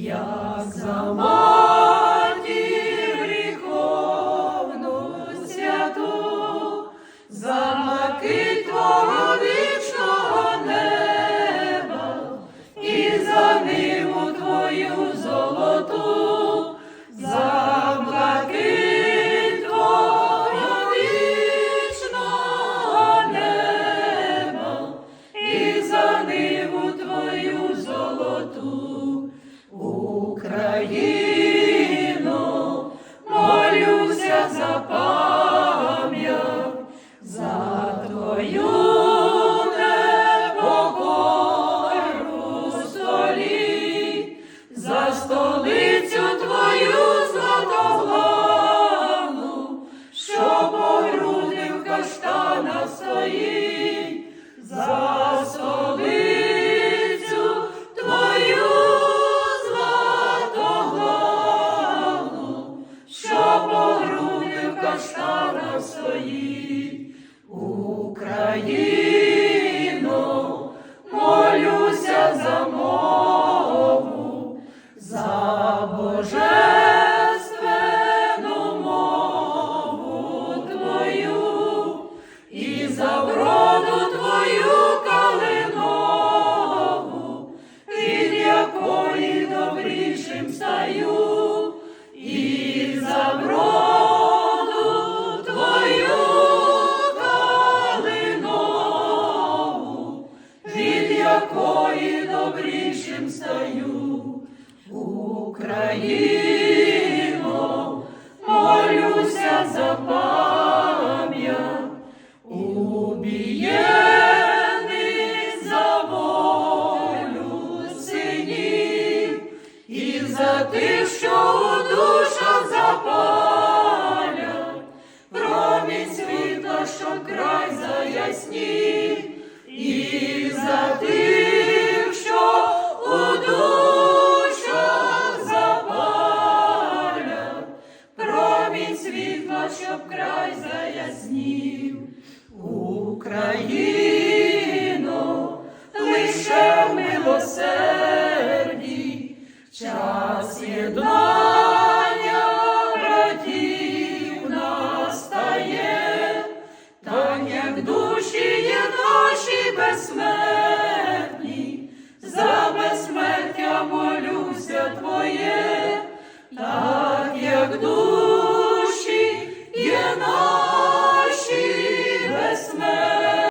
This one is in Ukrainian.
Yeah. Papa. покої добрішим стаю, Україно, молюся за пам'ять, убієни за волю синів і за тих, щоб край заяснів. Україно, лише в милосерді, час єднання братів настає, так як душі є наші безсмертні, за безсмертя молюся твоє.